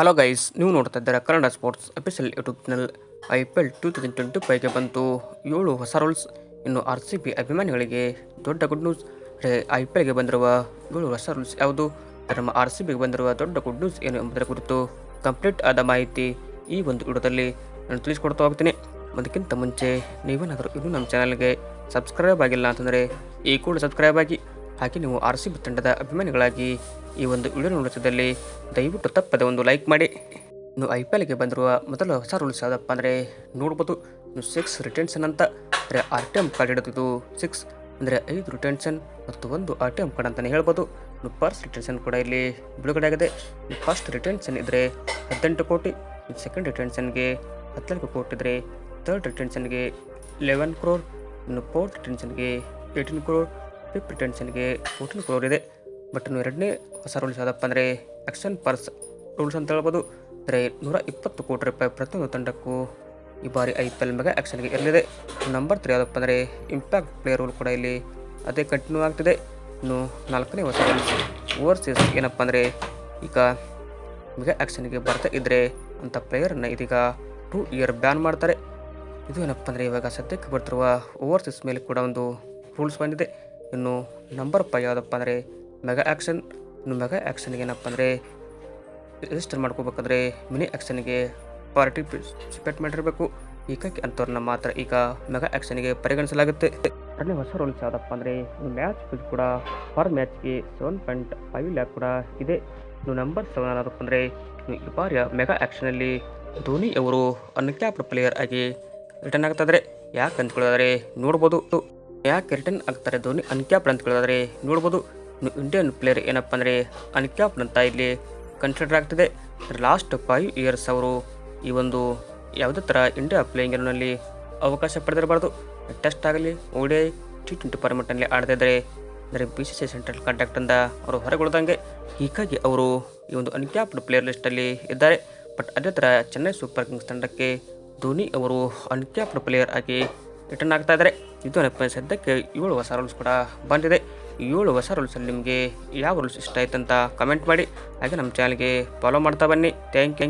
Hello guys ನೀವು ನೋಡ್ತಾ ಇದ್ದೀರಾ Kannada sports official YouTube channel I P L two thousand twenty ಫೈವ್ಗೆ ಬಂತು ಏಳು ಹೊಸ ರೂಲ್ಸ್ ಇನ್ನು ಆರ್ ಸಿ ಬಿ ಅಭಿಮಾನಿಗಳಿಗೆ ದೊಡ್ಡ ಗುಡ್ ನ್ಯೂಸ್ ಐ ಪಿ ಎಲ್ಗೆ ಬಂದಿರುವ ಏಳು ಹೊಸ ರೂಲ್ಸ್ ಯಾವುದು? ನಮ್ಮ ಆರ್ ಸಿ ಬಿಗೆ ಬಂದಿರುವ ದೊಡ್ಡ ಗುಡ್ ನ್ಯೂಸ್ ಏನು ಎಂಬುದರ ಕುರಿತು ಕಂಪ್ಲೀಟ್ ಆದ ಮಾಹಿತಿ ಈ ಒಂದು ವಿಡಿಯೋದಲ್ಲಿ ನಾನು ತಿಳಿಸ್ಕೊಡ್ತಾ ಹೋಗ್ತೀನಿ. ಅದಕ್ಕಿಂತ ಮುಂಚೆ ನೀವೇನಾದರೂ ಇನ್ನೂ ನಮ್ಮ ಚಾನಲ್ಗೆ ಸಬ್ಸ್ಕ್ರೈಬ್ ಆಗಿಲ್ಲ ಅಂತಂದರೆ ಈ ಕೂಡ ಸಬ್ಸ್ಕ್ರೈಬ್ ಆಗಿ. ಹಾಗೆ ನೀವು ಆರ್ ಸಿ ತಂಡದ ಅಭಿಮಾನಿಗಳಾಗಿ ಈ ಒಂದು ವಿಡಿಯೋ ನೋಡಿದಲ್ಲಿ ದಯವಿಟ್ಟು ತಪ್ಪದೆ ಒಂದು ಲೈಕ್ ಮಾಡಿ. ಇನ್ನು ಐ ಪಿ ಎಲ್ಗೆ ಬಂದಿರುವ ಮೊದಲ ಹೊಸ ರೂಲ್ಸ್ ಯಾವುದಪ್ಪ ಅಂದರೆ ನೋಡ್ಬೋದು. ಇನ್ನು ಸಿಕ್ಸ್ ರಿಟೆನ್ಷನ್ ಅಂತ ಅಂದರೆ ಆರ್ ಟಿ ಎಂ ಕಾರ್ಡ್ ಹಿಡಿದಿದ್ದು ಸಿಕ್ಸ್ ಅಂದರೆ ಐದು ರಿಟೆನ್ಷನ್ ಮತ್ತು ಒಂದು ಆರ್ ಟಿ ಎಂ ಕಾರ್ಡ್ ಅಂತಲೇ ಹೇಳ್ಬೋದು. ಇನ್ನು ಫಸ್ಟ್ ರಿಟೆನ್ಷನ್ ಕೂಡ ಇಲ್ಲಿ ಬಿಡುಗಡೆ ಆಗಿದೆ. ಫಸ್ಟ್ ರಿಟೆನ್ಷನ್ ಇದ್ದರೆ ಹದಿನೆಂಟು ಕೋಟಿ ಸೆಕೆಂಡ್ ರಿಟೆನ್ಷನ್ಗೆ ಹದಿನಾಲ್ಕು ಕೋಟಿ ಇದ್ದರೆ ಥರ್ಡ್ ರಿಟೆನ್ಷನ್ಗೆ ಲೆವೆನ್ ಕ್ರೋರ್ ಇನ್ನು ಫೋರ್ತ್ ರಿಟೆನ್ಷನ್ಗೆ ಏಯ್ಟೀನ್ ಕ್ರೋರ್ ಫಿಫ್ತ್ ರಿಟೆನ್ಷನ್ಗೆ ಫೋರ್ಟೀನ್ ಕ್ರೋರ್ ಇದೆ ಬಟ್ ಇನ್ನು ಎರಡನೇ ಹೊಸ ರೂಲ್ಸ್ ಯಾವುದಪ್ಪ ಅಂದರೆ ಆಕ್ಷನ್ ಪರ್ಸ್ ರೂಲ್ಸ್ ಅಂತ ಹೇಳ್ಬೋದು. ಅಂದರೆ ನೂರ ಇಪ್ಪತ್ತು ಕೋಟಿ ರೂಪಾಯಿ ಪ್ರತಿಯೊಂದು ತಂಡಕ್ಕೂ ಈ ಬಾರಿ ಐ ಪಿ ಎಲ್ ಮೆಗಾ ಆ್ಯಕ್ಷನ್ಗೆ ಇರಲಿದೆ. ನಂಬರ್ ತ್ರೀ ಯಾವುದಪ್ಪ ಅಂದರೆ ಇಂಪ್ಯಾಕ್ಟ್ ಪ್ಲೇಯರ್ ರೂಲ್ ಕೂಡ ಇಲ್ಲಿ ಅದೇ ಕಂಟಿನ್ಯೂ ಆಗ್ತಿದೆ. ಇನ್ನು ನಾಲ್ಕನೇ ಹೊಸ ರೂಲ್ಸ್ ಓವರ್ಸೀಸ್ ಏನಪ್ಪ ಅಂದರೆ ಈಗ ಮೆಗಾ ಆ್ಯಕ್ಷನ್ಗೆ ಬರ್ತಾ ಇದ್ದರೆ ಅಂಥ ಪ್ಲೇಯರನ್ನು ಇದೀಗ ಟೂ ಇಯರ್ ಬ್ಯಾನ್ ಮಾಡ್ತಾರೆ. ಇದು ಏನಪ್ಪ ಅಂದರೆ ಇವಾಗ ಸದ್ಯಕ್ಕೆ ಬರ್ತಿರುವ ಓವರ್ಸೀಸ್ ಮೇಲೆ ಕೂಡ ಒಂದು ರೂಲ್ಸ್ ಬಂದಿದೆ. ಇನ್ನು ನಂಬರ್ ಫೈವ್ ಯಾವುದಪ್ಪ ಅಂದರೆ ಮೆಗಾ ಆ್ಯಕ್ಷನ್ ಇನ್ನು ಮೆಗಾ ಆ್ಯಕ್ಷನ್ಗೆ ಏನಪ್ಪ ಅಂದರೆ ರಿಜಿಸ್ಟರ್ ಮಾಡ್ಕೋಬೇಕಂದ್ರೆ ಮಿನಿ ಆ್ಯಕ್ಷನ್ಗೆ ಪಾರ್ಟಿಸಿಪೇಟ್ ಮಾಡಿರಬೇಕು. ಈಗ ಅಂಥವ್ರನ್ನ ಮಾತ್ರ ಈಗ ಮೆಗಾ ಆ್ಯಕ್ಷನ್ಗೆ ಪರಿಗಣಿಸಲಾಗುತ್ತೆ. ಎರಡನೇ ಹೊಸ ರೂಲ್ಸ್ ಯಾವುದಪ್ಪ ಅಂದರೆ ಮ್ಯಾಚ್ ಫೀಸ್ ಕೂಡ ಪರ್ ಮ್ಯಾಚ್ಗೆ ಸೆವೆನ್ ಪಾಯಿಂಟ್ ಫೈವ್ ಲ್ಯಾಕ್ ಕೂಡ ಇದೆ. ಇನ್ನು ನಂಬರ್ ಸೆವೆನ್ ಯಾವುದಪ್ಪ ಅಂದರೆ ಈ ಬಾರಿಯ ಮೆಗಾ ಆ್ಯಕ್ಷನಲ್ಲಿ ಧೋನಿ ಅವರು ಅನ್ಕ್ಯಾಪ್ಡ್ ಪ್ಲೇಯರ್ ಆಗಿ ರಿಟರ್ನ್ ಆಗ್ತಾಯಿದ್ದಾರೆ ಯಾಕೆ ಅಂದ್ಕೊಳ್ಳೋದಾದ್ರೆ ನೋಡ್ಬೋದು. ಯಾಕೆ ರಿಟರ್ನ್ ಆಗ್ತಾರೆ ಧೋನಿ ಅನ್ಕ್ಯಾಪ್ ಅಂತ ಕೇಳಿದ್ರೆ ನೋಡ್ಬೋದು ಇಂಡಿಯನ್ ಪ್ಲೇಯರ್ ಏನಪ್ಪ ಅಂದರೆ ಅನ್ಕ್ಯಾಪ್ ಅಂತ ಇಲ್ಲಿ ಕನ್ಸಿಡರ್ ಆಗ್ತಿದೆ. ಲಾಸ್ಟ್ ಫೈವ್ ಇಯರ್ಸ್ ಅವರು ಈ ಒಂದು ಯಾವುದೇ ಥರ ಇಂಡಿಯಾ ಪ್ಲೇಯಿಂಗ್ ಅವಕಾಶ ಪಡೆದಿರಬಾರ್ದು. ಟೆಸ್ಟ್ ಆಗಲಿ, ಓಡಿ ಟಿ ಟ್ವೆಂಟಿ ಫಾರ್ಮೆಟ್ನಲ್ಲಿ ಆಡದೇ ಇದ್ದರೆ ಅಂದರೆ ಬಿ ಸಿ ಸಿ ಸೆಂಟ್ರಲ್ ಕಾಂಟ್ಯಾಕ್ಟಿಂದ ಅವರು ಹೊರಗುಳ್ದಂಗೆ. ಹೀಗಾಗಿ ಅವರು ಈ ಒಂದು ಅನ್ಕ್ಯಾಪ್ಡ್ ಪ್ಲೇಯರ್ ಲಿಸ್ಟಲ್ಲಿ ಇದ್ದಾರೆ. ಬಟ್ ಅದೇ ಥರ ಚೆನ್ನೈ ಸೂಪರ್ ಕಿಂಗ್ಸ್ ತಂಡಕ್ಕೆ ಧೋನಿ ಅವರು ಅನ್ಕ್ಯಾಪ್ಡ್ ಪ್ಲೇಯರ್ ಆಗಿ ರಿಟರ್ನ್ ಆಗ್ತಾ ಇದ್ದಾರೆ. ಇದು ಏನಪ್ಪ ಸದ್ಯಕ್ಕೆ ಏಳು ಹೊಸ ರೂಲ್ಸ್ ಕೂಡ ಬಂದಿದೆ. ಏಳು ಹೊಸ ರೂಲ್ಸಲ್ಲಿ ನಿಮಗೆ ಯಾವ ರೂಲ್ಸ್ ಇಷ್ಟ ಆಯ್ತಂತ ಕಮೆಂಟ್ ಮಾಡಿ. ಹಾಗೆ ನಮ್ಮ ಚಾನಲ್ಗೆ ಫಾಲೋ ಮಾಡ್ತಾ ಬನ್ನಿ. Thank you